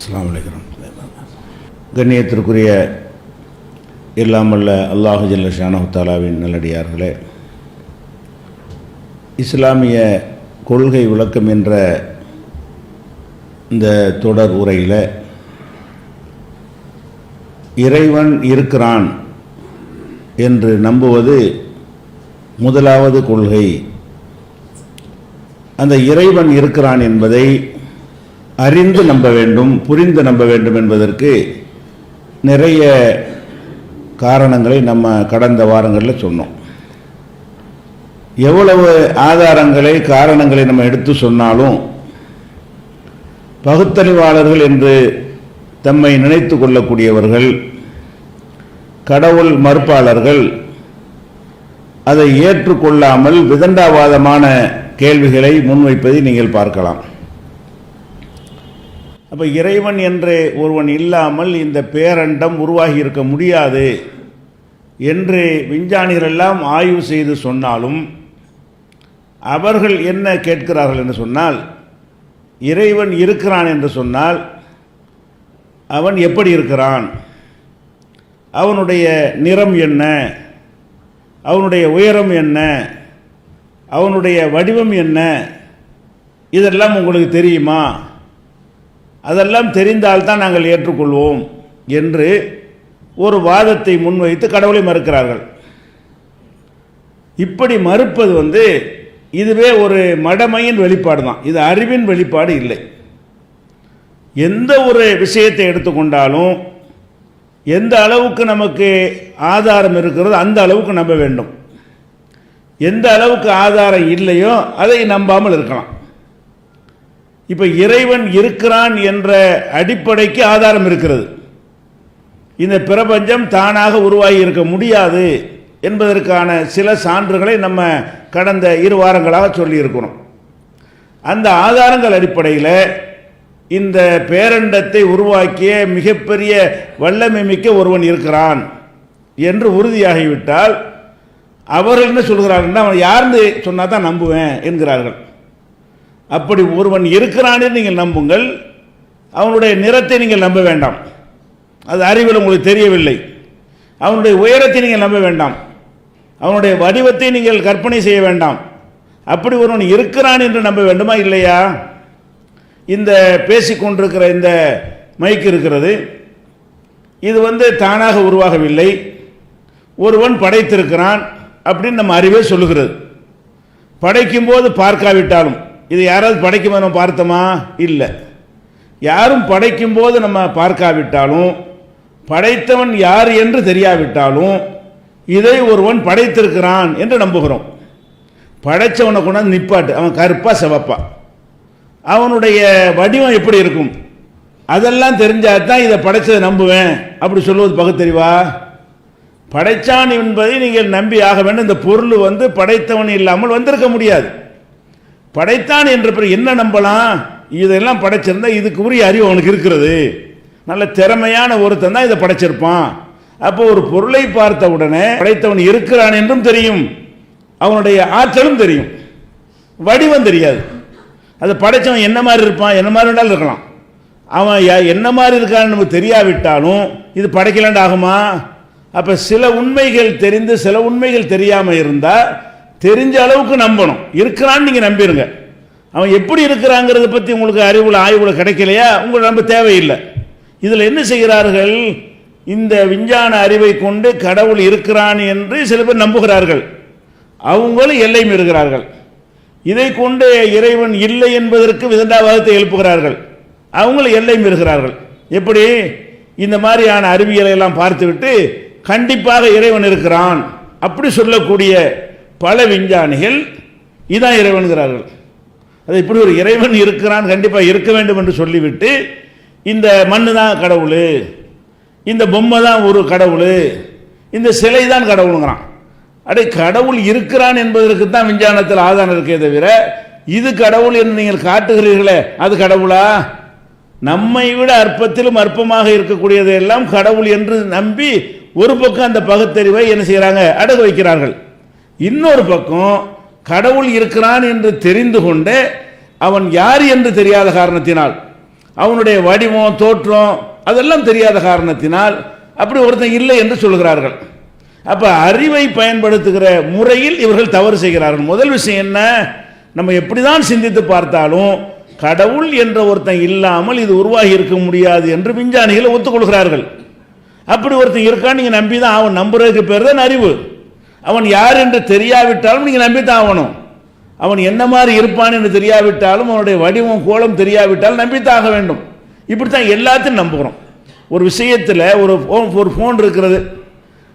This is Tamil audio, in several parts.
அஸ்ஸலாமு கண்ணியத்திற்குரிய இல்லாமல்ல அல்லாஹு ஜல்ல ஷானஹத்தாலாவின் நல்லடியார்களே இஸ்லாமிய கொள்கை விளக்கம் என்ற இந்த தொடர் உரையில் இறைவன் இருக்கிறான் என்று நம்புவது முதலாவது கொள்கை. அந்த இறைவன் இருக்கிறான் என்பதை அறிந்து நம்ப வேண்டும் புரிந்து நம்ப வேண்டும் என்பதற்கு நிறைய காரணங்களை நம்ம கடந்த வாரங்களில் சொன்னோம். எவ்வளவு ஆதாரங்களை காரணங்களை நம்ம எடுத்து சொன்னாலும் பகுத்தறிவாளர்கள் என்று தம்மை நினைத்து கொள்ளக்கூடியவர்கள் கடவுள் மறுப்பாளர்கள் அதை ஏற்றுக்கொள்ளாமல் விதண்டாவாதமான கேள்விகளை முன்வைப்பதை நீங்கள் பார்க்கலாம். அப்போ இறைவன் என்று ஒருவன் இல்லாமல் இந்த பேரண்டம் உருவாகி இருக்க முடியாது என்று விஞ்ஞானிகள் எல்லாம் ஆய்வு செய்து சொன்னாலும் அவர்கள் என்ன கேட்கிறார்கள் என்று சொன்னால் இறைவன் இருக்கிறான் என்று சொன்னால் அவன் எப்படி இருக்கிறான்? அவனுடைய நிறம் என்ன? அவனுடைய உயரம் என்ன? அவனுடைய வடிவம் என்ன? இதெல்லாம் உங்களுக்கு தெரியுமா? அதெல்லாம் தெரிந்தால்தான் நாங்கள் ஏற்றுக்கொள்வோம் என்று ஒரு வாதத்தை முன்வைத்து கடவுளை மறுக்கிறார்கள். இப்படி மறுப்பது வந்து இதுவே ஒரு மடமையின் வெளிப்பாடு தான். இது அறிவின் வெளிப்பாடு இல்லை. எந்த ஒரு விஷயத்தை எடுத்துக்கொண்டாலும் எந்த அளவுக்கு நமக்கு ஆதாரம் இருக்கிறதோ அந்த அளவுக்கு நம்ப வேண்டும். எந்த அளவுக்கு ஆதாரம் இல்லையோ அதை நம்பாமல் இருக்கலாம். இப்போ இறைவன் இருக்கிறான் என்ற அடிப்படைக்கு ஆதாரம் இருக்கிறது. இந்த பிரபஞ்சம் தானாக உருவாகி இருக்க முடியாது என்பதற்கான சில சான்றுகளை நம்ம கடந்த இரு வாரங்களாக சொல்லியிருக்கிறோம். அந்த ஆதாரங்கள் அடிப்படையில் இந்த பேரண்டத்தை உருவாக்கிய மிகப்பெரிய வல்லமை மிக்க ஒருவன் இருக்கிறான் என்று உறுதியாகிவிட்டால் அவர்கள் என்ன சொல்கிறார்கள் அவன் யாருன்னு சொன்னால் தான் நம்புவேன் என்கிறார்கள். அப்படி ஒருவன் இருக்கிறானே நீங்கள் நம்புங்கள். அவனுடைய நிறத்தை நீங்கள் நம்ப வேண்டாம். அது அறிவில் உங்களுக்கு தெரியவில்லை. அவனுடைய உயரத்தை நீங்கள் நம்ப வேண்டாம். அவனுடைய வடிவத்தை நீங்கள் கற்பனை செய்ய வேண்டாம். அப்படி ஒருவன் இருக்கிறான் என்று நம்ப வேண்டுமா இல்லையா? இந்த பேசிக்கொண்டிருக்கிற இந்த மைக் இருக்கிறது. இது வந்து தானாக உருவாகவில்லை. ஒருவன் படைத்திருக்கிறான் அப்படின்னு நம்ம அறிவே சொல்லுகிறது. படைக்கும்போது பார்க்காவிட்டாலும். இது யாராவது படைக்கும்? நம்ம பார்த்தோமா? இல்லை. யாரும் படைக்கும்போது நம்ம பார்க்காவிட்டாலும் படைத்தவன் யார் என்று தெரியாவிட்டாலும் இதை ஒருவன் படைத்திருக்கிறான் என்று நம்புகிறோம். படைத்தவனை கொண்டாந்து நிப்பாட்டு. அவன் கருப்பா செவப்பா. அவனுடைய வடிவம் எப்படி இருக்கும்? அதெல்லாம் தெரிஞ்சால் தான் இதை படைச்சதை நம்புவேன். அப்படி சொல்லுவது பகுத்தறிவா? படைத்தான் என்பதை நீங்கள் நம்பி ஆக வேண்டும். இந்த பொருள் வந்து படைத்தவன் இல்லாமல் வந்திருக்க முடியாது. படைத்தான் என்ற பிறகு என்ன நம்பலாம்? இதெல்லாம் படைச்சிருந்தா இதுக்கு உரிய அறிவு அவனுக்கு இருக்கிறது. நல்ல திறமையான ஒருத்தன் தான் இதை படைச்சிருப்பான். அப்போ ஒரு பொருளை பார்த்த உடனே படைத்தவன் இருக்கிறான் என்றும் தெரியும். அவனுடைய ஆற்றலும் தெரியும். வடிவம் தெரியாது. அது படைச்சவன் என்ன மாதிரி இருப்பான்? என்ன மாதிரி வேணாலும் இருக்கலாம். அவன் என்ன மாதிரி இருக்கான்னு நமக்கு தெரியாவிட்டாலும் இது படைக்கலாண்டு ஆகுமா? அப்போ சில உண்மைகள் தெரிந்து சில உண்மைகள் தெரியாமல் இருந்தால் தெரிஞ்ச அளவுக்கு நம்பணும். இருக்கிறான்னு நீங்கள் நம்பிடுங்க அவன் எப்படி இருக்கிறாங்கிறத பற்றி உங்களுக்கு அறிவுல ஆய்வுல கிடைக்கலையா? உங்களுக்கு நம்ப தேவையில்லை. இதில் என்ன செய்கிறார்கள்? இந்த விஞ்ஞான அறிவை கொண்டு கடவுள் இருக்கிறான் என்று சில பேர் நம்புகிறார்கள். அவங்களும் எல்லை மீறுகிறார்கள். இதை கொண்டு இறைவன் இல்லை என்பதற்கு விதண்டாவாதத்தை எழுப்புகிறார்கள். அவங்களும் எல்லை மீறுகிறார்கள். எப்படி? இந்த மாதிரியான அறிவியலை எல்லாம் பார்த்துவிட்டு கண்டிப்பாக இறைவன் இருக்கிறான். அப்படி சொல்லக்கூடிய பல விஞ்ஞானிகள் இதான் இறைவன்கிறார்கள். அது இப்படி ஒரு இறைவன் இருக்கிறான் கண்டிப்பாக இருக்க வேண்டும் என்று சொல்லிவிட்டு இந்த மண்ணு தான் கடவுள் இந்த பொம்மை தான் ஒரு கடவுள் இந்த சிலை தான் கடவுளுங்கிறான். அடே கடவுள் இருக்கிறான் என்பதற்கு தான் விஞ்ஞானத்தில் ஆதாரம் இருக்கே தவிர இது கடவுள் என்று நீங்கள் காட்டுகிறீர்களே அது கடவுளா? நம்மை விட அற்பத்திலும் அற்பமாக இருக்கக்கூடியதையெல்லாம் கடவுள் என்று நம்பி ஒரு பக்கம் அந்த பகுத்தறிவை என்ன செய்கிறாங்க அடகு வைக்கிறார்கள். இன்னொரு பக்கம் கடவுள் இருக்கிறான் என்று தெரிந்து கொண்டு அவன் யார் என்று தெரியாத காரணத்தினால் அவனுடைய வடிவம் தோற்றம் அதெல்லாம் தெரியாத காரணத்தினால் அப்படி ஒருத்தன் இல்லை என்று சொல்கிறார்கள். அப்போ அறிவை பயன்படுத்துகிற முறையில் இவர்கள் தவறு செய்கிறார்கள். முதல் விஷயம் என்ன? நம்ம எப்படி தான் சிந்தித்து பார்த்தாலும் கடவுள் என்ற ஒருத்தன் இல்லாமல் இது உருவாகி இருக்க முடியாது என்று விஞ்ஞானிகள் ஒத்துக்கொள்கிறார்கள். அப்படி ஒருத்தன் இருக்கான்னு நீங்கள் நம்பி தான் அவன் நம்புறதுக்கு பேர் தான் அறிவு. அவன் யார் என்று தெரியாவிட்டாலும் நீங்கள் நம்பி தான் ஆகணும் அவன் என்ன மாதிரி இருப்பான் என்று தெரியாவிட்டாலும் அவனுடைய வடிவம் கோலம் தெரியாவிட்டாலும் நம்பித்தாக ஆக வேண்டும். இப்படித்தான் எல்லாத்தையும் நம்புகிறோம். ஒரு விஷயத்தில் ஒரு ஃபோன் ஒரு ஃபோன் இருக்கிறது.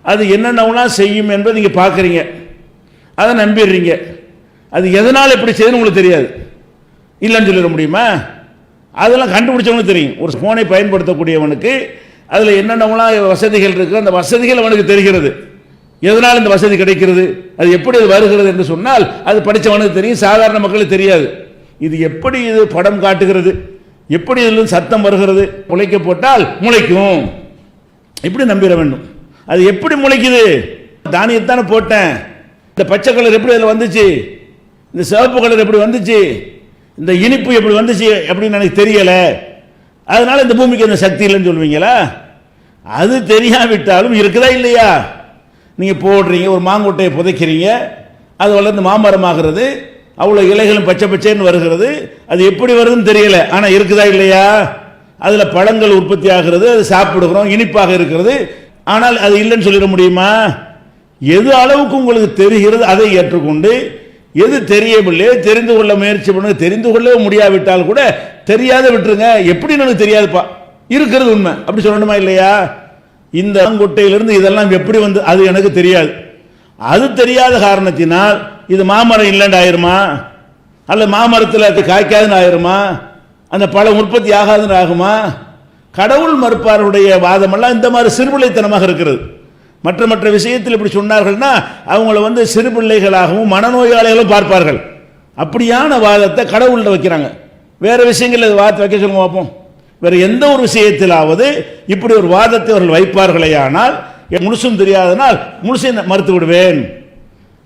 அது என்னென்னலாம் செய்யும் என்பதை நீங்கள் பார்க்குறீங்க. அதை நம்பிடுறீங்க. அது எதனால் எப்படி செய்யுதுன்னு உங்களுக்கு தெரியாது. இல்லைன்னு சொல்லிட முடியுமா? அதெல்லாம் கண்டுபிடிச்சவனுக்கு தெரியும். ஒரு ஃபோனை பயன்படுத்தக்கூடியவனுக்கு அதில் என்னென்னலாம் வசதிகள் இருக்குது அந்த வசதிகள் அவனுக்கு தெரிகிறது. எதனால் இந்த வசதி கிடைக்கிறது? அது எப்படி அது வருகிறது என்று சொன்னால் அது படித்தவனுக்கு தெரியும் சாதாரண மக்களுக்கு தெரியாது. இது எப்படி இது படம் காட்டுகிறது? எப்படி இதில் சத்தம் வருகிறது? முளைக்க போட்டால் முளைக்கும். எப்படி நம்பிட வேண்டும்? அது எப்படி முளைக்குது? தானியத்தானே போட்டேன். இந்த பச்சை கலர் எப்படி அதில் வந்துச்சு? இந்த சிவப்பு கலர் எப்படி வந்துச்சு? இந்த இனிப்பு எப்படி வந்துச்சு அப்படின்னு எனக்கு தெரியலை. அதனால இந்த பூமிக்கு அந்த சக்தி இல்லைன்னு சொல்லுவீங்களா அது தெரியாவிட்டாலும் இருக்குதா இல்லையா? நீங்கள் போடுறீங்க ஒரு மாங்கொட்டையை புதைக்கிறீங்க அது வளர்ந்து மாமரமாகிறது அவ்வளோ இலைகளும் பச்சை பச்சைன்னு வருகிறது. அது எப்படி வருதுன்னு தெரியல. ஆனால் இருக்குதா இல்லையா? அதில் பழங்கள் உற்பத்தி ஆகிறது அது சாப்பிடுகிறோம் இனிப்பாக இருக்கிறது. ஆனால் அது இல்லைன்னு சொல்லிட முடியுமா? எது அளவுக்கு உங்களுக்கு தெரிகிறது அதை ஏற்றுக்கொண்டு எது தெரியவில்லையோ தெரிந்து கொள்ள முயற்சி பண்ணுங்க. தெரிந்து கொள்ளவே முடியாவிட்டால் கூட தெரியாத விட்டுருங்க. எப்படி எனக்கு தெரியாதுப்பா? இருக்கிறது உண்மை. அப்படி சொல்லணுமா இல்லையா? இந்த கொட்டையிலிருந்து இதெல்லாம் எப்படி வந்து அது எனக்கு தெரியாது. அது தெரியாத காரணத்தினால் இது மாமரம் இல்லைன்னு ஆயிருமா? அல்ல மாமரத்தில் அது காய்க்காதுன்னு ஆயிருமா? அந்த பழம் உற்பத்தி ஆகாதுன்னு ஆகுமா? கடவுள் மறுப்பாருடைய வாதமெல்லாம் இந்த மாதிரி சிறுபிள்ளைத்தனமாக இருக்கிறது. மற்ற மற்ற விஷயத்தில் இப்படி சொன்னார்கள்னா அவங்கள வந்து சிறு பிள்ளைகளாகவும் மனநோயாளிகளும் பார்ப்பார்கள். அப்படியான வாதத்தை கடவுள்கிட்ட வைக்கிறாங்க. வேறு விஷயங்கள் வார்த்தை வாதத்தை வைக்க சொல்லுங்க பார்ப்போம். வேறு எந்த ஒரு விஷயத்திலாவது இப்படி ஒரு வாதத்தை அவர்கள் வைப்பார்களேயானால் என் முழுசும் தெரியாதனால் முழுசை மறுத்து விடுவேன்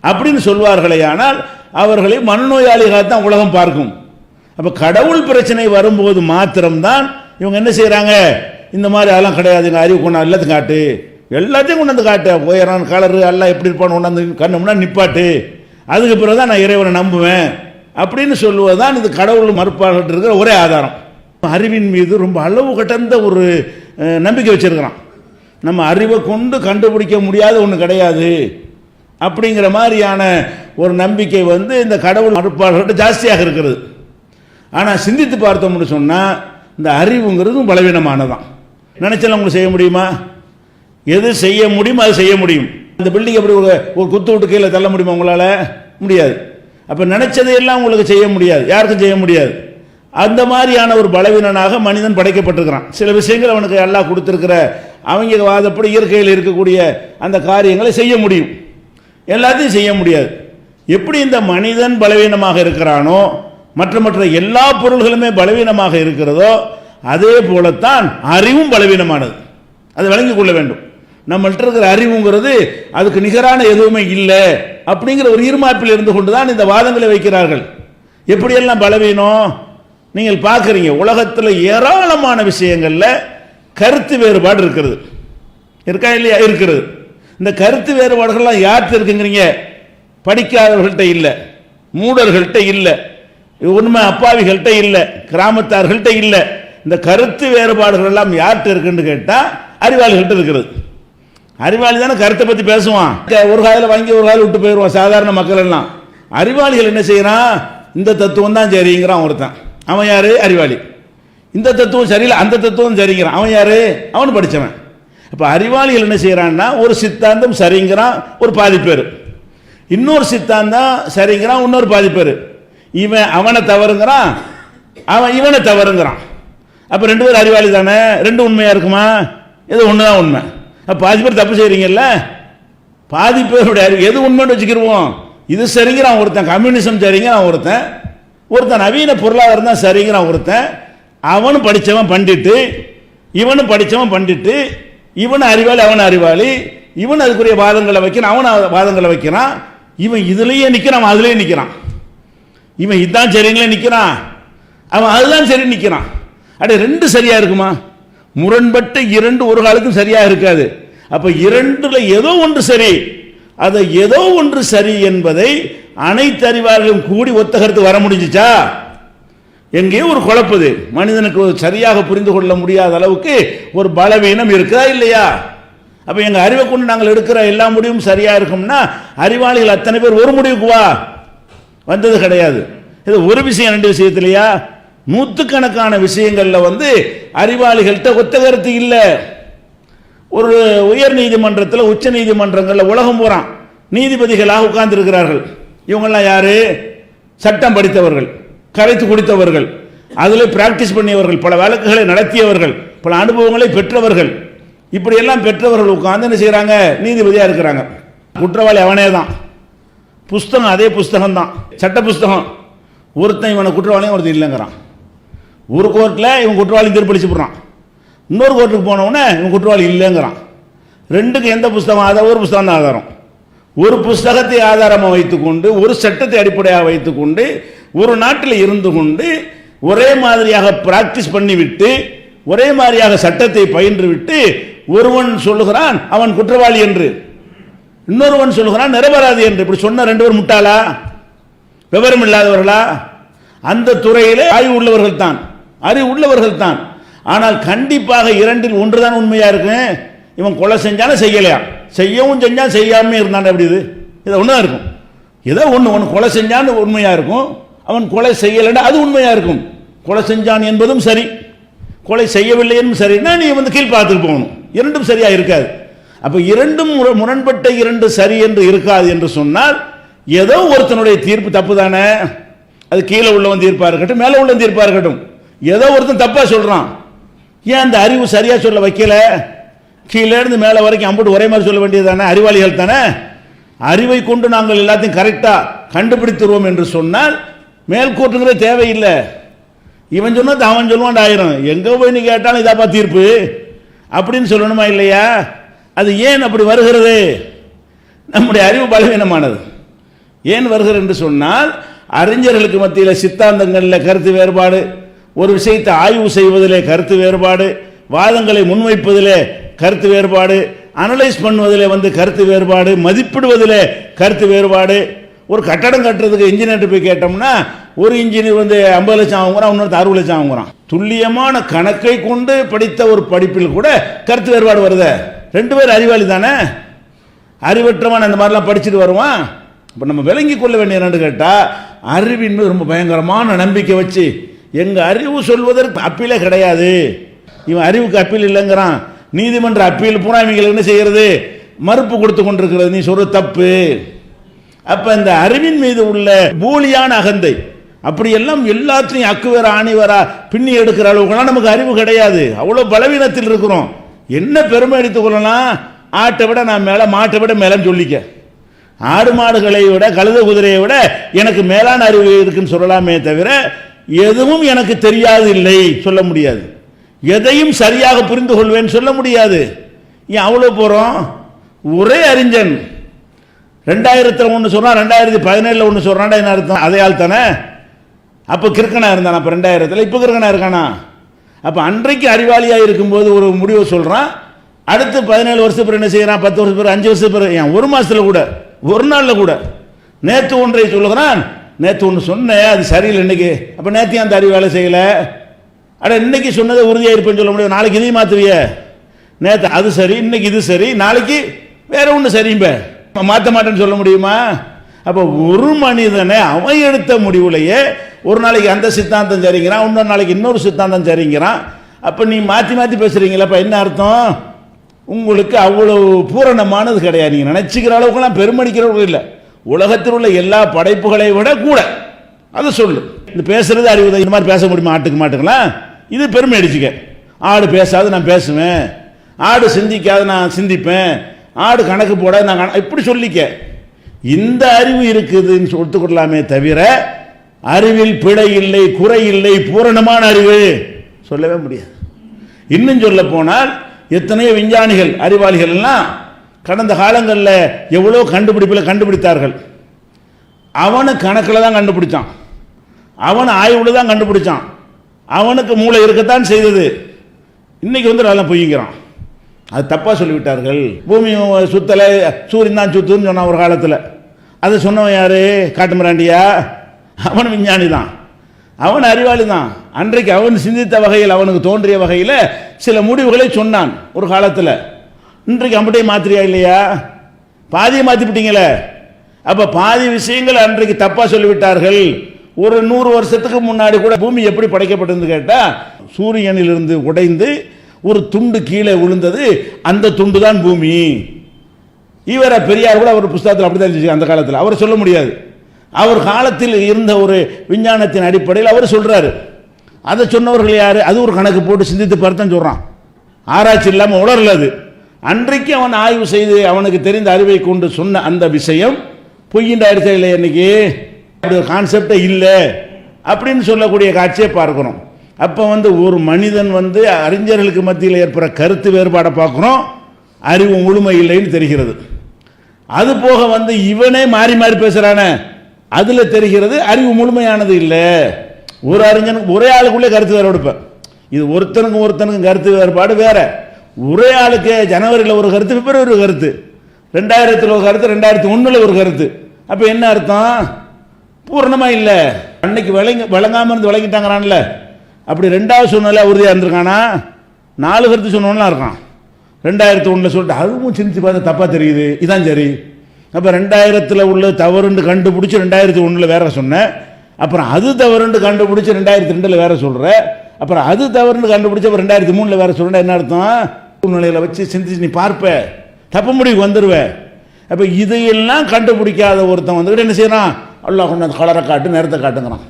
அப்படின்னு சொல்வார்களேயானால் அவர்களை மனநோயாளிகளாக தான் உலகம் பார்க்கும். அப்போ கடவுள் பிரச்சனை வரும்போது மாத்திரம்தான் இவங்க என்ன செய்கிறாங்க இந்த மாதிரி அதெல்லாம் எங்கள் அறிவு கொண்டா எல்லாத்தையும் காட்டு. எல்லாத்தையும் கொண்டாந்து காட்டு. உயரம் கலரு எல்லாம் எப்படி இருப்பான்னு கொண்டாந்து கண்ணு முன்னாடி நிப்பாட்டு. அதுக்கு பிறகு தான் நான் இறைவனை நம்புவேன். அப்படின்னு சொல்லுவது தான் இது கடவுள் மறுப்பாளர்கள் இருக்கிற ஒரே ஆதாரம். அறிவின் மீது ரொம்ப அளவு கடந்த ஒரு நம்பிக்கை வச்சிருக்கிறான். நம்ம அறிவை கொண்டு கண்டுபிடிக்க முடியாத ஒன்று கிடையாது. அப்படிங்கிற மாதிரியான ஒரு நம்பிக்கை வந்து இந்த கடவுள் மறுப்பாளர்கிட்ட ஜாஸ்தியாக இருக்கிறது ஆனால் சிந்தித்து பார்த்தோம்னு சொன்னால் இந்த அறிவுங்கிறதும் பலவீனமானதான். நினைச்சாலும் உங்களுக்கு செய்ய முடியுமா? எது செய்ய முடியுமோ அது செய்ய முடியும். இந்த பில்டிங் எப்படி ஒரு ஒரு குத்து விட்டு கீழே தள்ள முடியுமா உங்களால்? முடியாது. அப்போ நினைச்சதையெல்லாம் உங்களுக்கு செய்ய முடியாது. யாருக்கும் செய்ய முடியாது. அந்த மாதிரியான ஒரு பலவீனனாக மனிதன் படைக்கப்பட்டிருக்கிறான். சில விஷயங்கள் அவனுக்கு எல்லாம் கொடுத்துருக்கிற அவங்க வாதப்படி இயற்கையில் இருக்கக்கூடிய அந்த காரியங்களை செய்ய முடியும். எல்லாத்தையும் செய்ய முடியாது. எப்படி இந்த மனிதன் பலவீனமாக இருக்கிறானோ மற்ற மற்ற எல்லா பொருள்களுமே பலவீனமாக இருக்கிறதோ அதே போலத்தான் அறிவும் பலவீனமானது. அதை விளங்கி கொள்ள வேண்டும். நம்மள்ட்ட இருக்கிற அறிவுங்கிறது அதுக்கு நிகரான எதுவுமே இல்லை அப்படிங்கிற ஒரு இருமாப்பில் இருந்து கொண்டு தான் இந்த வாதங்களை வைக்கிறார்கள். எப்படியெல்லாம் பலவீனம்? நீங்கள் பார்க்குறீங்க உலகத்தில் ஏராளமான விஷயங்களில் கருத்து வேறுபாடு இருக்கிறது இருக்கா இல்லையா? இருக்கிறது இந்த கருத்து வேறுபாடுகள்லாம் யார்கிட்ட இருக்குங்கிறீங்க? படிக்காதவர்கள்ட்ட இல்லை. மூடர்கள்ட்ட இல்லை. உண்மை அப்பாவிகள்கிட்ட இல்லை. கிராமத்தார்கள்ட்ட இல்லை. இந்த கருத்து வேறுபாடுகள் எல்லாம் யார்கிட்ட இருக்குன்னு கேட்டால் அறிவாளிகள்கிட்ட இருக்கிறது அறிவாளி தானே கருத்தை பற்றி பேசுவான். ஒரு காதில் வாங்கி ஒரு காதில் விட்டு போயிடுவான் சாதாரண மக்கள் எல்லாம். அறிவாளிகள் என்ன செய்கிறான் இந்த தத்துவம் தான் சரிங்கிறான் ஒருத்தன். அவன் யாரு? அறிவாளி. இந்த தத்துவம் சரியில்லை அந்த தத்துவம் சரிங்கிறான். அவன் யாரு? அவன் படித்தவன் இப்போ அறிவாளிகள் என்ன செய்கிறான்னா ஒரு சித்தாந்தம் சரிங்கிறான் ஒரு பாதி பேர் இன்னொரு சித்தாந்தம் சரிங்கிறான் இன்னொரு பாதி பேர் இவன் அவனை தவறுங்கிறான் அவன் இவனை தவறுங்கிறான். அப்போ ரெண்டு பேரும் அறிவாளி தானே? ரெண்டு உண்மையாக இருக்குமா? எதுவும் ஒன்று தான் உண்மை. அப்போ பாதி பேர் தப்பு செய்கிறீங்கல்ல பாதி பேருடைய அறிவு எது உண்மைன்னு வச்சுக்கிருவோம். இது சரிங்கிறான் ஒருத்தன் கம்யூனிசம் சரிங்கிறான் ஒருத்தன். ஒருத்தன் நவீன பொருளாதாரம் தான் சரிங்கிறான் ஒருத்தன். அவனும் படித்தவன் பண்டிட்டு இவனும் படித்தவன் பண்டிட்டு இவன் அறிவாளி அவன் அறிவாளி இவன் அதுக்குரிய வாதங்களை வைக்கிறான் அவன் வாதங்களை வைக்கிறான். இவன் இதுலேயே நிற்கிறான் அவன் நிற்கிறான் இவன் இதான் சரிங்களே நிற்கிறான் அவன் அதுதான் சரி நிற்கிறான் அடே ரெண்டு சரியாக இருக்குமா? முரண்பட்ட இரண்டு ஒரு காலத்துக்கும் சரியாக இருக்காது. அப்போ இரண்டில் ஏதோ ஒன்று சரி. அதை ஏதோ ஒன்று சரி என்பதை அனைத்து அறிவாளர்களும் கூடி ஒத்த கருத்து வர முடிஞ்சிச்சா? எங்கேயோ ஒரு குழப்புது. மனிதனுக்கு ஒரு சரியாக புரிந்து கொள்ள முடியாத அளவுக்கு ஒரு பலவீனம் இருக்கா இல்லையா? அப்போ எங்கள் அறிவை கொண்டு நாங்கள் எடுக்கிற எல்லா முடிவும் சரியாக இருக்கும்னா அறிவாளிகள் அத்தனை பேர் ஒரு முடிவுக்கு வா. வந்தது கிடையாது. இது ஒரு விஷயம் ரெண்டு விஷயத்திலையா? நூற்றுக்கணக்கான விஷயங்களில் வந்து அறிவாளிகள்கிட்ட ஒத்த கருத்து இல்லை. ஒரு உயர் நீதிமன்றத்தில் உச்ச நீதிமன்றங்களில் உலகம் போகிறான் நீதிபதிகளாக உட்கார்ந்திருக்கிறார்கள். இவங்கெல்லாம் யாரு? சட்டம் படித்தவர்கள் கரைத்து குடித்தவர்கள் அதில் பிராக்டிஸ் பண்ணியவர்கள் பல வழக்குகளை நடத்தியவர்கள் பல அனுபவங்களை பெற்றவர்கள். இப்படியெல்லாம் பெற்றவர்கள் உட்காந்து என்ன செய்கிறாங்க நீதிபதியாக இருக்கிறாங்க. குற்றவாளி அவனே தான். புஸ்தகம் அதே புஸ்தகம் தான் சட்ட புஸ்தகம். ஒருத்தன் இவனை குற்றவாளியும் ஒருத்தன் இல்லைங்கிறான். ஒரு கோர்ட்டில் இவன் குற்றவாளி தீர்ப்பளிச்சு போடுறான். இன்னொரு கோர்ட்டுக்கு போனவுடனே இவன் குற்றவாளி இல்லைங்கிறான். ரெண்டுக்கு எந்த புஸ்தகம்? ஆதாரம் ஒரு புஸ்தகம் தான் ஆதாரம். ஒரு புஸ்தகத்தை ஆதாரமாக வைத்துக்கொண்டு ஒரு சட்டத்தை அடிப்படையாக வைத்துக்கொண்டு ஒரு நாட்டில் இருந்து கொண்டு ஒரே மாதிரியாக பிராக்டிஸ் பண்ணிவிட்டு ஒரே மாதிரியாக சட்டத்தை பயின்று விட்டு ஒருவன் சொல்லுகிறான் அவன் குற்றவாளி என்று. இன்னொருவன் சொல்லுகிறான் நிரபராதி என்று. இப்படி சொன்ன ரெண்டு பேர் முட்டாளா? விவரம் இல்லாதவர்களா? அந்த துறையிலே ஆய்வு உள்ளவர்கள் தான். அறிவு உள்ளவர்கள் தான். ஆனால் கண்டிப்பாக இரண்டில் ஒன்றுதான் உண்மையாக இருக்கு? இவன் கொலை செஞ்சாலும் செய்யலையா? செய்யவும் செஞ்சான் செய்யாமல் இருந்தான் அப்படி இது? இதை ஒன்றா இருக்கும். ஏதோ ஒன்று ஒன்று கொலை செஞ்சான்னு உண்மையாக இருக்கும். அவன் கொலை செய்யலைன்னா அது உண்மையாக இருக்கும். கொலை செஞ்சான் என்பதும் சரி. கொலை செய்யவில்லை என்பதும் சரின்னா நீ வந்து கீழ் பார்த்துட்டு போகணும். இரண்டும் சரியாக இருக்காது. அப்போ இரண்டும் முர- முரண்பட்ட இரண்டு சரி என்று இருக்காது என்று சொன்னால் ஏதோ ஒருத்தனுடைய தீர்ப்பு தப்பு தானே அது கீழே உள்ளவன் தீர்ப்பா இருக்கட்டும் மேலே உள்ளவன் தீர்ப்பா இருக்கட்டும். ஏதோ ஒருத்தன் தப்பாக சொல்கிறான் ஏன் அந்த அறிவு சரியாக சொல்ல வைக்கல? கீழேருந்து மேலே வரைக்கும் அம்புட்டு ஒரே மாதிரி சொல்ல வேண்டியது தானே? அறிவாளிகள் தானே? அறிவை கொண்டு நாங்கள் எல்லாத்தையும் கரெக்டாக கண்டுபிடித்துருவோம் என்று சொன்னால் மேல்கோட்டுங்கிற தேவையில்லை. இவன் சொன்னது அவன் சொல்லுவான் ஆயிரம். எங்கே போய் நீ கேட்டாலும் இதாப்பா தீர்ப்பு? அப்படின்னு சொல்லணுமா இல்லையா? அது ஏன் அப்படி வருகிறது? நம்முடைய அறிவு பலவீனமானது. ஏன் வருகிறது என்று சொன்னால் அறிஞர்களுக்கு மத்தியில் சித்தாந்தங்களில் கருத்து வேறுபாடு ஒரு விஷயத்தை ஆய்வு செய்வதிலே கருத்து வேறுபாடு வாதங்களை முன்வைப்பதிலே கருத்து வேறுபாடு அனலைஸ் பண்ணுவதில் வந்து கருத்து வேறுபாடு மதிப்பிடுவதிலே கருத்து வேறுபாடு. ஒரு கட்டடம் கட்டுறதுக்கு இன்ஜினியர் போய் கேட்டோம்னா ஒரு இன்ஜினியர் வந்து ஐம்பது லட்சம் வாங்குறான் இன்னொருத்தர் அறுபது லட்சம் வாங்குறான். துல்லியமான கணக்கை கொண்டு படித்த ஒரு படிப்பில் கூட கருத்து வேறுபாடு வருத. ரெண்டு பேர் அறிவாளி தானே? அறிவற்றவன் அந்த மாதிரிலாம் படிச்சுட்டு வருவான். இப்போ நம்ம விளங்கி கொள்ள வேண்டிய என்னன்னு கேட்டால் அறிவின் மீது ரொம்ப பயங்கரமான நம்பிக்கை வச்சு எங்கள் அறிவு சொல்வதற்கு அப்பீலே கிடையாது. இவன் அறிவுக்கு அப்பீல் இல்லைங்கிறான். நீதிமன்ற அப்பீல் பூரா இவங்களுக்கு என்ன செய்கிறது மறுப்பு கொடுத்து கொண்டிருக்கிறது. நீ சொல்ற தப்பு. அப்ப இந்த அறிவின் மீது உள்ள போலியான அகந்தை அப்படியெல்லாம் எல்லாத்தையும் அக்குவேர ஆணிவரா பின்னி எடுக்கிற அளவுக்குலாம் நமக்கு அறிவு கிடையாது. அவ்வளோ பலவீனத்தில் இருக்கிறோம். என்ன பெருமை எடுத்துக் கொள்ளலாம்? ஆட்டை விட நான் மேலே மாட்டை விட மேலே சொல்லிக்க. ஆடு மாடுகளை விட கழுத குதிரையை விட எனக்கு மேலான அறிவு இருக்குன்னு சொல்லலாமே தவிர எதுவும் எனக்கு தெரியாது இல்லை. சொல்ல முடியாது. எதையும் சரியாக புரிந்து கொள்வேன் சொல்ல முடியாது. ஏன் அவ்வளோ போகிறோம் ஒரே அறிஞன். ரெண்டாயிரத்தில் ஒன்று சொல்கிறான் ரெண்டாயிரத்தி பதினேழில் ஒன்று சொல்கிறான்டா என்ன அர்த்தம்? அதே ஆள் தானே? அப்போ கிறுக்கனாக இருந்தான்? அப்போ ரெண்டாயிரத்தில் இப்போ கிறுக்கனாக இருக்கானா? அப்போ அன்றைக்கு அறிவாளியாக இருக்கும்போது ஒரு முடிவை சொல்கிறான் அடுத்து பதினேழு வருஷம் பிறகு என்ன செய்கிறான் பத்து வருஷம் பிறகு அஞ்சு வருஷம் பிறகு ஏன் ஒரு மாதத்தில் கூட ஒரு நாளில் கூட. நேற்று ஒன்றை சொல்லுகிறான். நேற்று ஒன்று சொன்னேன் அது சரியில்லை இன்னைக்கு. அப்போ நேற்று அந்த அறிவு வேலை செய்யலை? அட இன்னைக்கு சொன்னதை உறுதியாக இருப்பேன்னு சொல்ல முடியும் நாளைக்கு இதையும் மாற்றுவிய நேற்று அது சரி இன்னைக்கு இது சரி நாளைக்கு வேற ஒன்று சரிம்ப. மாற்ற மாட்டேன்னு சொல்ல முடியுமா? அப்போ ஒரு மனிதனை அவன் எடுத்த முடிவுலையே ஒரு நாளைக்கு அந்த சித்தாந்தம் சரிங்கிறான் இன்னொரு நாளைக்கு இன்னொரு சித்தாந்தம் சரிங்கிறான். அப்போ நீ மாற்றி மாற்றி பேசுகிறீங்களே அப்போ என்ன அர்த்தம்? உங்களுக்கு அவ்வளவு பூரணமானது கிடையாது. நீங்கள் நினச்சிக்கிற அளவுக்குலாம் பெருமடிக்கிறவர்கள் இல்லை. உலகத்தில் உள்ள எல்லா படைப்புகளை விட கூட. அதை சொல்லு. இந்த பேசுறது அறிவு தான். இந்த மாதிரி பேச முடியுமா? ஆட்டுக்கு மாட்டுங்களா இது பெருமை அடிச்சுக்க. ஆடு பேசாது நான் பேசுவேன். ஆடு சிந்திக்காது நான் சிந்திப்பேன். ஆடு கணக்கு போட நான் இப்படி சொல்லிக்க. இந்த அறிவு இருக்குதுன்னு ஒத்துக்கொள்ளலாமே தவிர அறிவில் பிழை இல்லை குறை இல்லை பூரணமான அறிவு சொல்லவே முடியாது. இன்னும் சொல்ல போனால் எத்தனையோ விஞ்ஞானிகள் அறிவாளிகள் எல்லாம் கடந்த காலங்களில் எவ்வளோ கண்டுபிடிப்பில் கண்டுபிடித்தார்கள். அவனை கணக்கில் தான் கண்டுபிடிச்சான். அவன் ஆய்வில் தான் கண்டுபிடிச்சான். அவனுக்கு மூளை இருக்கத்தான் செய்தது. இன்னைக்கு வந்து நல்லா பொய்ங்கிறான். அது தப்பாக சொல்லிவிட்டார்கள். பூமி சுத்தலை சூரியன் தான் சுத்துன்னு சொன்னான் ஒரு காலத்தில். அதை சொன்னவன் யாரு? காட்டுமிராண்டியா? அவன் விஞ்ஞானி தான். அவன் அறிவாளி தான். அன்றைக்கு அவன் சிந்தித்த வகையில் அவனுக்கு தோன்றிய வகையில் சில முடிவுகளை சொன்னான் ஒரு காலத்தில். இன்றைக்கு அப்படியே மாத்திரியா இல்லையா? பாதியை மாற்றிவிட்டீங்களே அப்போ பாதி விஷயங்கள் அன்றைக்கு தப்பாக சொல்லிவிட்டார்கள். ஒரு நூறு வருஷத்துக்கு முன்னாடி கூட பூமி எப்படி படைக்கப்பட்டதுன்னு கேட்டால் சூரியனிலிருந்து உடைந்து ஒரு துண்டு கீழே விழுந்தது அந்த துண்டு தான் பூமி. இவரை பெரியார் கூட அவர் புஸ்தகத்தில் அப்படி தான் இருந்துச்சு அந்த காலத்தில். அவர் சொல்ல முடியாது. அவர் காலத்தில் இருந்த ஒரு விஞ்ஞானத்தின் அடிப்படையில் அவர் சொல்றாரு. அதை சொன்னவர்கள் யார்? அது ஒரு கணக்கு போட்டு சிந்தித்து பார்த்தான் சொல்கிறான் ஆராய்ச்சி இல்லாமல் உணரல அது. அன்றைக்கு அவன் ஆய்வு செய்து அவனுக்கு தெரிந்த அறிவை கொண்டு சொன்ன அந்த விஷயம் பொய்யின்ற ஆயிடுச்சா இல்லை இன்னைக்கு? அப்படி ஒரு கான்செப்டே இல்லை அப்படின்னு சொல்லக்கூடிய காட்சியை பார்க்குறோம் அப்போ வந்து ஒரு மனிதன் வந்து அறிஞர்களுக்கு மத்தியில் ஏற்படுற கருத்து வேறுபாடை பார்க்குறோம் அறிவு முழுமை இல்லைன்னு தெரிகிறது. அது போக வந்து இவனே மாறி மாறி பேசுகிறான அதில் தெரிகிறது அறிவு முழுமையானது இல்லை. ஒரு அறிஞனுக்கு ஒரே ஆளுக்குள்ளே கருத்து வேற எடுப்பேன் இது ஒருத்தனுக்கும் ஒருத்தனுக்கும் கருத்து வேறுபாடு வேற. ஒரே ஆளுக்கு ஜனவரியில் ஒரு கருத்து பிப்ரவரி ஒரு கருத்து. ரெண்டாயிரத்தில் ஒரு கருத்து ரெண்டாயிரத்தி ஒன்றில் ஒரு கருத்து. அப்போ என்ன அர்த்தம்? பூரணமாக இல்லை. அன்னைக்கு விளங்கி விளங்காமல் இருந்து விளங்கிட்டாங்கிறான்ல. அப்படி ரெண்டாவது சூழ்நிலை உறுதியாக இருந்திருக்கானா? நாலு கருத்து சொன்னவன்லாம் இருக்கான். ரெண்டாயிரத்து ஒன்றில் சொல்லிட்டு அதுவும் சிந்திச்சு பார்த்தா தப்பாக தெரியுது. இதான் சரி. அப்போ ரெண்டாயிரத்தில் உள்ள தவறுன்னு கண்டுபிடிச்சி ரெண்டாயிரத்து ஒன்றில் வேற சொன்னேன் அப்புறம் அது தவறுன்னு கண்டுபிடிச்சி ரெண்டாயிரத்து ரெண்டில் வேற சொல்கிறேன் அப்புறம் அது தவறுன்னு கண்டுபிடிச்சி அப்புறம் ரெண்டாயிரத்து மூணில் வேற சொல்கிறேன் என்ன அர்த்தம்? சூழ்நிலையில் வச்சு சிந்திச்சு நீ பார்ப்ப. தப்பு முடிவுக்கு வந்துடுவேன் அப்போ இதையெல்லாம் கண்டுபிடிக்காத ஒருத்தன் வந்துக்கிட்டு என்ன செய்யறான்? அல்லாஹ் கொண்டு அந்த கலரை காட்டு நிறத்தை காட்டுங்கிறான்.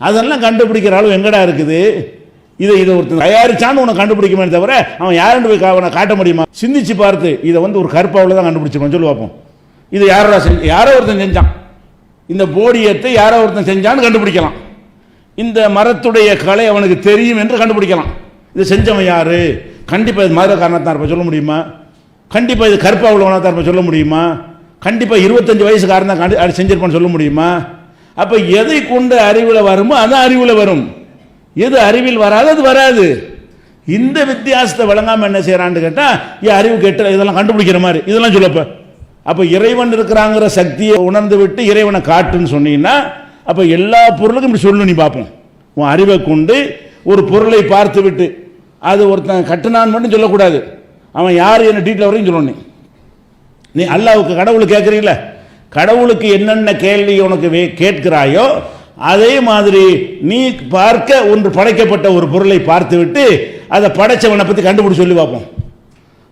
அதெல்லாம் கண்டுபிடிக்கிற அளவு எங்கடா இருக்குது? இதை இதை ஒருத்தன் தயாரிச்சான்னு உனக்கு கண்டுபிடிக்குமே தவிர அவன் யாருன்னு போய் அவனை காட்ட முடியுமா? சிந்திச்சு பார்த்து இதை வந்து ஒரு கற்பாவில் தான் கண்டுபிடிச்சிருக்கோம். சொல்லி பார்ப்போம். இது யாரோ செஞ்சு யாரோ ஒருத்தன் செஞ்சான். இந்த போடியத்தை யாரோ ஒருத்தன் செஞ்சான்னு கண்டுபிடிக்கலாம். இந்த மரத்துடைய கலை அவனுக்கு தெரியும் என்று கண்டுபிடிக்கலாம். இது செஞ்சவன் யார்? கண்டிப்பாக இது மதுரை காரணத்தான் இருப்ப சொல்ல முடியுமா? கண்டிப்பாக இது கருப்பாக உள்ளவனாக தான் இருப்ப சொல்ல முடியுமா? கண்டிப்பாக இருபத்தஞ்சி வயசுக்காரன் தான் கண்டு அது செஞ்சிருப்பான்னு சொல்ல முடியுமா? அப்போ எதை கொண்டு அறிவில் வருமோ அதான் அறிவில் வரும். எது அறிவில் வராது அது வராது. இந்த வித்தியாசத்தை விளங்காமல் என்ன செய்கிறான்னு கேட்டால் என் அறிவு கெட்ட இதெல்லாம் கண்டுபிடிக்கிற மாதிரி. இதெல்லாம் சொல்லப்போ அப்போ. இறைவன் இருக்கிறாங்கிற சக்தியை உணர்ந்து விட்டு இறைவனை காட்டுன்னு சொன்னீங்கன்னா அப்போ எல்லா பொருளுக்கும் இப்படி சொல்லு நீ பார்ப்போம் உன் அறிவை கொண்டு ஒரு பொருளை பார்த்து விட்டு அது ஒருத்தன் கட்டுனான் மட்டும் சொல்லக்கூடாது. அவன் யார் என்ன டீட்டெயில் வரையும் சொல்லணும் நீ அல்லாவுக்கு கடவுள் கேட்குறீங்கள கடவுளுக்கு என்னென்ன கேள்வி உனக்கு வே- கேட்கிறாயோ அதே மாதிரி நீ பார்க்க ஒன்று படைக்கப்பட்ட ஒரு பொருளை பார்த்துவிட்டு அதை படைச்சவனை பற்றி கண்டுபிடிச்சி சொல்லி பார்ப்போம்.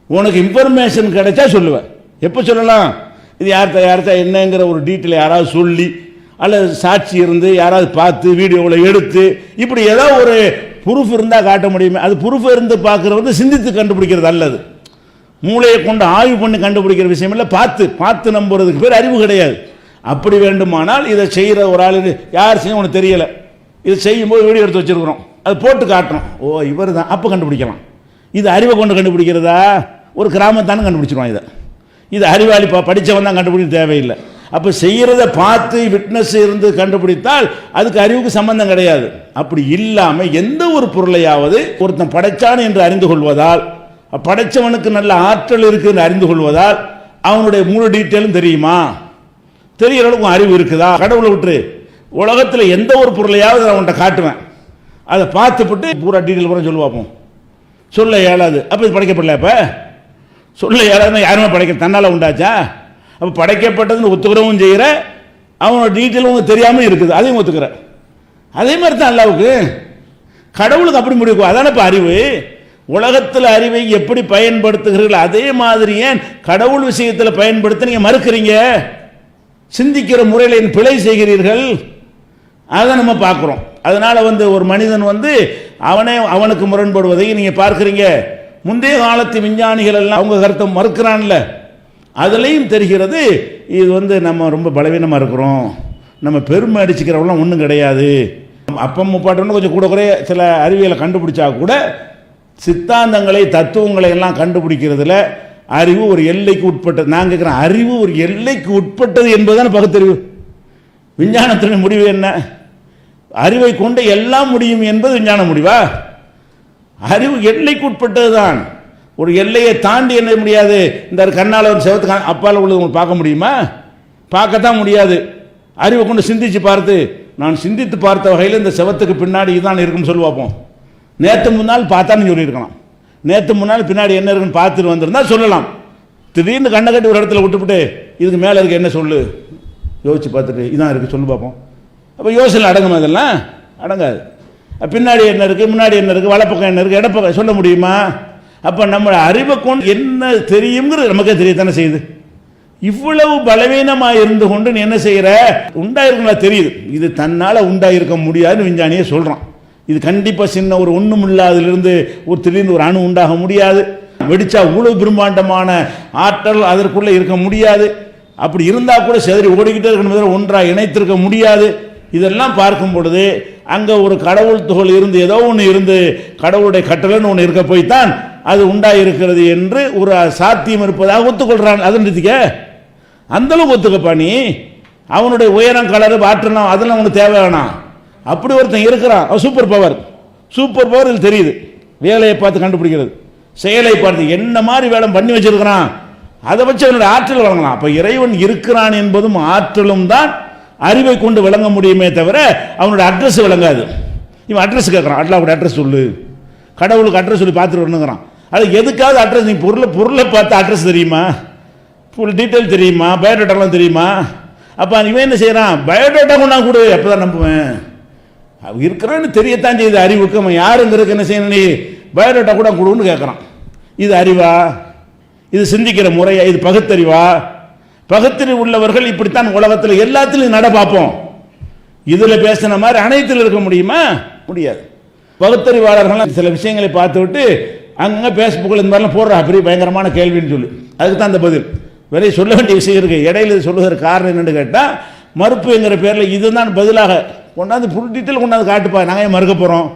உனக்கு இன்ஃபர்மேஷன் கிடைச்சா சொல்லுவேன் எப்போ சொல்லலாம்? இது யார்கிட்ட யார்த்தா என்னங்கிற ஒரு டீட்டெயில் யாராவது சொல்லி அல்லது சாட்சி இருந்து யாராவது பார்த்து வீடியோவில் எடுத்து இப்படி ஏதோ ஒரு ப்ரூஃப் இருந்தால் காட்ட முடியுமே. அது ப்ரூஃப் இருந்து பார்க்குறது வந்து சிந்தித்து கண்டுபிடிக்கிறது அல்லது. மூளையை கொண்டு ஆய்வு பண்ணி கண்டுபிடிக்கிற விஷயம் இல்லை. பார்த்து பார்த்து நம்புறதுக்கு பேர் அறிவு கிடையாது. அப்படி வேண்டுமானால் இதை செய்கிற ஒரு ஆள் யார் செய்யும் உனக்கு தெரியலை. இதை செய்யும்போது வீடியோ எடுத்து வச்சுருக்குறோம். அது போட்டு காட்டணும். ஓ இவர் தான். அப்போ கண்டுபிடிக்கலாம். இது அறிவை கொண்டு கண்டுபிடிக்கிறதா? ஒரு கிராமத்தானு கண்டுபிடிச்சிருவான் இதை. இது அறிவாளி பா படித்தவன் தான் கண்டுபிடிக்க தேவையில்லை. அப்போ செய்கிறத பார்த்து விட்னஸ் இருந்து கண்டுபிடித்தால் அதுக்கு அறிவுக்கு சம்பந்தம் கிடையாது. அப்படி இல்லாமல் எந்த ஒரு பொருளையாவது ஒருத்தன் படைச்சான் என்று அறிந்து கொள்வதால் படைச்சவனுக்கு நல்ல ஆற்றல் இருக்குதுன்னு அறிந்து கொள்வதால் அவனுடைய முழு டீட்டெயிலும் தெரியுமா? தெரிகிற அளவுக்கு அறிவு இருக்குதா? கடவுளை விட்டுரு. உலகத்தில் எந்த ஒரு பொருளையாவது நான் உன்கிட்ட காட்டுவேன். அதை பார்த்துப்பட்டு பூரா டீட்டெயில் பூரா சொல்லுவாப்போம் சொல்ல இயலாது. அப்போ இது படைக்கப்படல இப்போ சொல்ல இயலாதுன்னா யாருமே படைக்க தன்னால் உண்டாச்சா? அப்போ படைக்கப்பட்டதுன்னு ஒத்துக்கிறவும் செய்கிற அவனோட டீட்டெயில் உங்களுக்கு தெரியாமல் இருக்குது. அதையும் ஒத்துக்கிற. அதே மாதிரி தான் அல்லாவுக்கு. கடவுளுக்கு அப்படி முடிவு அதான இப்போ அறிவு? உலகத்தில் அறிவை எப்படி பயன்படுத்துகிறீர்கள் அதே மாதிரி ஏன் கடவுள் விஷயத்தில் பயன்படுத்த நீங்கள் மறுக்கிறீங்க? சிந்திக்கிற முறையில் பிழை செய்கிறீர்கள். அதை நம்ம பார்க்குறோம். அதனால் வந்து ஒரு மனிதன் வந்து அவனே அவனுக்கு முரண்படுவதை நீங்கள் பார்க்குறீங்க. முந்தைய காலத்து விஞ்ஞானிகள் எல்லாம் அவங்க கருத்தை மறுக்கிறான்ல. அதுலேயும் தெரிகிறது இது வந்து நம்ம ரொம்ப பலவீனமாக இருக்கிறோம். நம்ம பெருமை அடிச்சுக்கிறவங்களாம் ஒன்றும் கிடையாது. அப்பம் முப்பாட்டம்னு கொஞ்சம் கூட குறைய சில அறிவியலை கண்டுபிடிச்சா கூட சித்தாந்தங்களை தத்துவங்களை எல்லாம் கண்டுபிடிக்கிறதுல அறிவு ஒரு எல்லைக்கு உட்பட்டது நான் கேட்குறேன் அறிவு ஒரு எல்லைக்கு உட்பட்டது என்பதுதான் பகுத்தறிவு. விஞ்ஞானத்தின் முடிவு என்ன? அறிவை கொண்டு எல்லாம் முடியும் என்பது விஞ்ஞான முடிவா? அறிவு எல்லைக்கு உட்பட்டதுதான். ஒரு எல்லையை தாண்டி என்ன முடியாது? இந்த கண்ணால் ஒரு செவத்து அப்பால் உள்ளது உங்களுக்கு பார்க்க முடியுமா? பார்க்கத்தான் முடியாது. அறிவை கொண்டு சிந்திச்சு பார்த்து நான் சிந்தித்து பார்த்த வகையில் இந்த செவத்துக்கு பின்னாடி இதுதான் இருக்குன்னு சொல்லி பார்ப்போம். நேற்று முன்னால் பார்த்தான்னு சொல்லியிருக்கலாம். நேற்று முன்னால் பின்னாடி என்ன இருக்குன்னு பார்த்துட்டு வந்திருந்தா சொல்லலாம். திடீர்னு கண்ணை கட்டி ஒரு இடத்துல விட்டுவிட்டு இதுக்கு மேலே இருக்க என்ன சொல்லு? யோசிச்சு பார்த்துட்டு இதான் இருக்குது சொல்லு பார்ப்போம். அப்போ யோசனை அடங்கும் அதெல்லாம். அடங்காது. பின்னாடி என்ன இருக்குது முன்னாடி என்ன இருக்குது வலப்பக்கம் என்ன இருக்குது இடப்பக்கம் சொல்ல முடியுமா? அப்போ நம்ம அறிவை கொண்டு என்ன தெரியுங்கிறது நமக்கே தெரியத்தானே செய்யுது. இவ்வளவு பலவீனமாக இருந்து கொண்டு நீ என்ன செய்கிற உண்டாயிருக்குங்களா தெரியுது. இது தன்னால் உண்டாயிருக்க முடியாதுன்னு விஞ்ஞானியே சொல்கிறான் இது கண்டிப்பாக சின்ன ஒரு ஒன்றும் இல்லாதிலிருந்து ஒரு திடீர்னு ஒரு அணு உண்டாக முடியாது. வெடிச்சா இவ்வளவு பிரம்மாண்டமான ஆற்றல் அதற்குள்ளே இருக்க முடியாது. அப்படி இருந்தால் கூட செதறி ஓடிக்கிட்டே இருக்கணும் ஒன்றாக இணைத்திருக்க முடியாது. இதெல்லாம் பார்க்கும் பொழுது அங்கே ஒரு கடவுள் துகள் இருந்து ஏதோ ஒன்று இருந்து கடவுளுடைய கட்டளைன்னு ஒன்று இருக்க போய்த்தான் அது உண்டாயிருக்கிறது என்று ஒரு சாத்தியம் இருப்பதாக ஒத்துக்கொள்கிறான் அது நிறுத்திக்க அந்தளவுக்கு ஒத்துக்கப்பா நீ? அவனுடைய உயரம் கலரு ஆற்றலாம் அதெல்லாம் உனக்கு தேவை வேணாம். அப்படி ஒருத்தன் இருக்கிறான் அவன் சூப்பர் பவர் சூப்பர் பவர் இது தெரியுது. வேலையை பார்த்து கண்டுபிடிக்கிறது. செயலை பார்த்து என்ன மாதிரி வேலை பண்ணி வச்சிருக்கிறான்? அதை வச்சு அவனுடைய ஆற்றல் வழங்கலாம். அப்போ இறைவன் இருக்கிறான் என்பதும் ஆற்றலும் தான் அறிவை கொண்டு விளங்க முடியுமே தவிர அவனோட அட்ரஸ் விளங்காது. இவன் அட்ரஸ் கேட்குறான். அட்லாவோட அட்ரஸ் சொல்லு. கடவுளுக்கு அட்ரஸ் சொல்லி பார்த்துட்டு வரணுங்கிறான். அது எதுக்காவது அட்ரஸ் நீ பொருளை பொருளை பார்த்து அட்ரஸ் தெரியுமா? ஃபுல் டீட்டெயில் தெரியுமா? பயோடேட்டாலாம் தெரியுமா? அப்போ இவன் என்ன செய்கிறான் பயோடேட்டா கொண்டா கொடு. எப்போ தான் நம்புவேன். இருக்கிறான்னு தெரியத்தான் செய்யுது அறிவுக்கு அவன் யாருங்கிறதுக்கு என்ன செய்யணும் நீ? பயோடேட்டா கூட கொடுன்னு கேட்குறான். இது அறிவா? இது சிந்திக்கிற முறையா? இது பகுத்தறிவா? பகுத்தறிவு உள்ளவர்கள் இப்படித்தான் உலகத்தில் எல்லாத்திலையும் நட பார்ப்போம். இதில் பேசின மாதிரி அனைத்தில் இருக்க முடியுமா? முடியாது. பகுத்தறிவாளர்கள் சில விஷயங்களை பார்த்து விட்டு அங்கே ஃபேஸ்புக்கில் இந்த மாதிரிலாம் போடுறா. பெரிய பயங்கரமான கேள்வின்னு சொல்லி. அதுக்கு தான் அந்த பதில். வேற சொல்ல வேண்டிய விஷயம் இருக்குது இடையில சொல்லுகிற காரணம் என்னென்னு கேட்டால் மறுப்புங்கிற பேரில் இதுதான் பதிலாக கொண்டாந்து ஃபுல் டீட்டெயில் கொண்டாந்து காட்டுப்பா நாங்கள் ஏன் மறுக்க போகிறோம்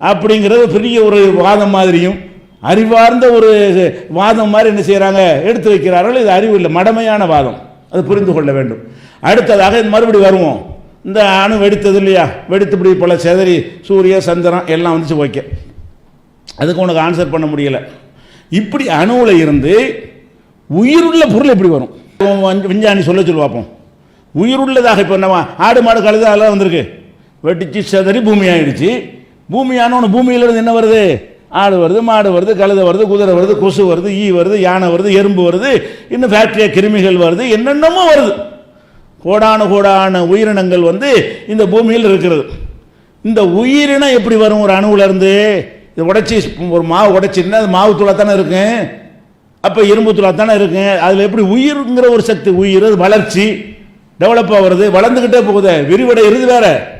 அப்படிங்கிறது பெரிய ஒரு வாதம் மாதிரியும் அறிவார்ந்த ஒரு வாதம் மாதிரி என்ன செய்கிறாங்க எடுத்து வைக்கிறார்கள். இது அறிவு இல்லை மடமையான வாதம். அது புரிந்து கொள்ள வேண்டும். அடுத்ததாக இது மறுபடி வருவோம். இந்த அணு வெடித்தது இல்லையா? வெடித்து இப்படி பல செதறி சூரிய சந்திரன் எல்லாம் வந்துச்சு ஓகே. அதுக்கு உனக்கு ஆன்சர் பண்ண முடியல. இப்படி அணுவில் இருந்து உயிருள்ள பொருள் எப்படி வரும்? விஞ்ஞானி சொல்ல சொல்லி பார்ப்போம் உயிருள்ளதாக இப்போ நம்ம ஆடு மாடு கழுது அதெல்லாம் வந்திருக்கு. வெட்டிச்சு செதறி பூமி ஆயிடுச்சு. பூமி ஆனவனு பூமியிலிருந்து என்ன வருது? ஆடு வருது மாடு வருது கழுதை வருது குதிரை வருது கொசு வருது ஈ வருது யானை வருது எறும்பு வருது இன்னும் ஃபேக்டரியாக கிருமிகள் வருது என்னென்னமோ வருது. கோடான கோடான உயிரினங்கள் வந்து இந்த பூமியில் இருக்கிறது. இந்த உயிரினம் எப்படி வரும்? ஒரு அணுவிலேருந்து இது உடைச்சி ஒரு மாவு உடைச்சிருந்தா அது மாவு தூளா தானே இருக்கும் அப்போ இரும்பு தூளா தானே இருக்கும் அதில் எப்படி உயிருங்கிற ஒரு சக்தி உயிர் அது வளர்ச்சி. டெவலப் ஆகிறது வளர்ந்துக்கிட்டே போகுதே. விரிவடைகிறது வேற.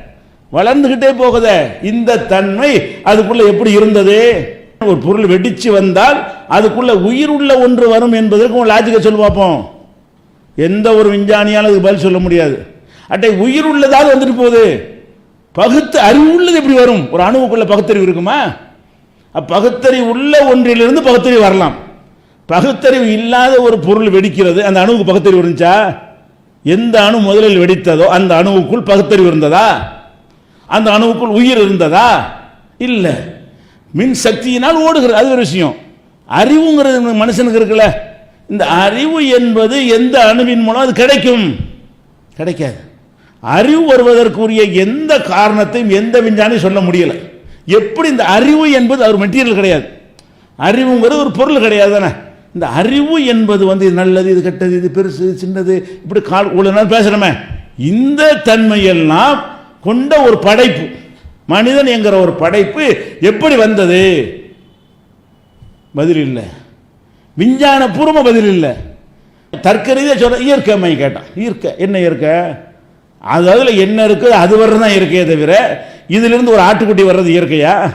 வளர்ந்துக்கிட்டே போகுதே. இந்த தன்மை அதுக்குள்ள எப்படி இருந்தது? ஒரு பொருள் வெடிச்சு வந்தால் அதுக்குள்ள உயிர் உள்ள ஒன்று வரும் என்பதற்கு ஒரு லாஜிக்கை சொல்லி பார்ப்போம் எந்த ஒரு விஞ்ஞானியாலும் அதுக்கு பதில் சொல்ல முடியாது. அட்டை உயிர் உள்ளதாவது வந்துட்டு போகுது. பகுத்து அறிவு உள்ளது எப்படி வரும்? ஒரு அணுவுக்குள்ள பகுத்தறிவு இருக்குமா? பகுத்தறிவு உள்ள ஒன்றிலிருந்து பகுத்தறிவு வரலாம். பகுத்தறிவு இல்லாத ஒரு பொருள் வெடிக்கிறது. அந்த அணுவுக்கு பகுத்தறிவு இருந்துச்சா? எந்த அணு முதலில் வெடித்ததோ அந்த அணுவுக்குள் பகுத்தறிவு இருந்ததா? அந்த அணுவுக்குள் உயிர் இருந்ததா? இல்லை. மின் சக்தியினால் ஓடுகிறது. அது ஒரு விஷயம். அறிவுங்கிறது மனுஷனுக்கு இருக்குல்ல. இந்த அறிவு என்பது எந்த அணுவின் மூலம் அது கிடைக்கும்? கிடைக்காது. அறிவு வருவதற்குரிய எந்த காரணத்தையும் எந்த விஞ்ஞானியும் சொல்ல முடியல. எப்படி இந்த அறிவு என்பது ஒரு மெட்டீரியல் கிடையாது. அறிவுங்கிறது ஒரு பொருள் கிடையாது தானே? இந்த அறிவு என்பது வந்து இது நல்லது இது கெட்டது இது பெருசு இது சின்னது இப்படி கால் இவ்வளோ நேரம் பேசுகிறோமே இந்த தன்மையெல்லாம் கொண்ட ஒரு படைப்பு மனிதன் என்கிற ஒரு படைப்பு எப்படி வந்தது? பதில் இல்லை. விஞ்ஞான பூர்வ பதில் இல்லை. தர்க்க ரீதியாக சொல்ற இயற்கை அம்மை கேட்டான். இயற்கை என்ன இயற்கை? அது அதில் என்ன இருக்குது? அது வர்றது தான் இயற்கையே தவிர இதிலிருந்து ஒரு ஆட்டுக்குட்டி வர்றது இயற்கையா?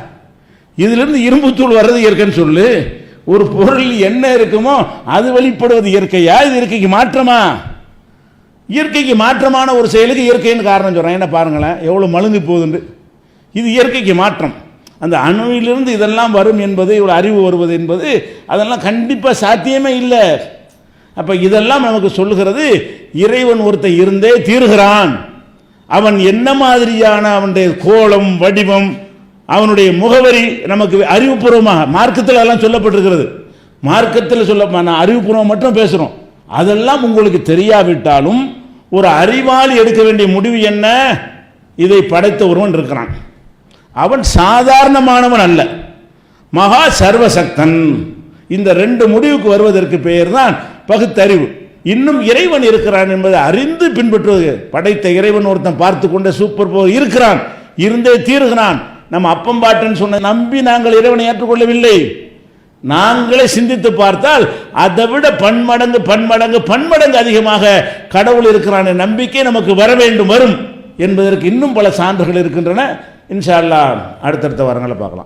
இதிலிருந்து இரும்புத்தூள் வர்றது இயற்கைன்னு சொல்லு. ஒரு பொருள் என்ன இருக்குமோ அது வெளிப்படுவது இயற்கையா? இது இயற்கைக்கு மாற்றமா? இயற்கைக்கு மாற்றமான ஒரு செயலுக்கு இயற்கைன்னு காரணம் சொல்கிறேன் என்ன பாருங்களேன் எவ்வளோ மழுங்கி போகுதுண்டு. இது இயற்கைக்கு மாற்றம். அந்த அணுவிலிருந்து இதெல்லாம் வரும் என்பது இவ்வளோ அறிவு வருவது என்பது அதெல்லாம் கண்டிப்பாக சாத்தியமே இல்லை. அப்போ இதெல்லாம் நமக்கு சொல்லுகிறது இறைவன் ஒருத்தன் இருந்தே தீர்கிறான். அவன் என்ன மாதிரியான அவனுடைய கோலம் வடிவம் அவனுடைய முகவரி நமக்கு அறிவுபூர்வமாக மார்க்கத்தில் எல்லாம் சொல்லப்பட்டிருக்கிறது. மார்க்கத்தில் சொல்ல அறிவுபூர்வம் மட்டும் பேசுகிறோம் அதெல்லாம் உங்களுக்கு தெரியாவிட்டாலும் ஒரு அறிவாளி எடுக்க வேண்டிய முடிவு என்ன? இதை படைத்த ஒருவன் இருக்கிறான். அவன் சாதாரணமானவன் அல்ல. மகா சர்வசக்தன். இந்த ரெண்டு முடிவுக்கு வருவதற்கு பெயர் தான் பகுத்தறிவு. இன்னும் இறைவன் இருக்கிறான் என்பதை அறிந்து பின்பற்றுவது. படைத்த இறைவன் ஒருத்தன் பார்த்து கொண்ட சூப்பர் போ இருக்கிறான். இருந்தே தீருகிறான். நம்ம அப்பம் பாட்டுன்னு சொன்ன நம்பி நாங்கள் இறைவனை ஏற்றுக்கொள்ளவில்லை. நாங்களே சிந்தித்து பார்த்தால் அதை விட பன்மடங்கு பன்மடங்கு பன்மடங்கு அதிகமாக கடவுள் இருக்கிறான் நம்பிக்கை நமக்கு வர வேண்டும் வரும். என்பதற்கு இன்னும் பல சான்றுகள் இருக்கின்றன. இன்ஷா அல்லாஹ் அடுத்தடுத்த வாரங்களை பார்க்கலாம்.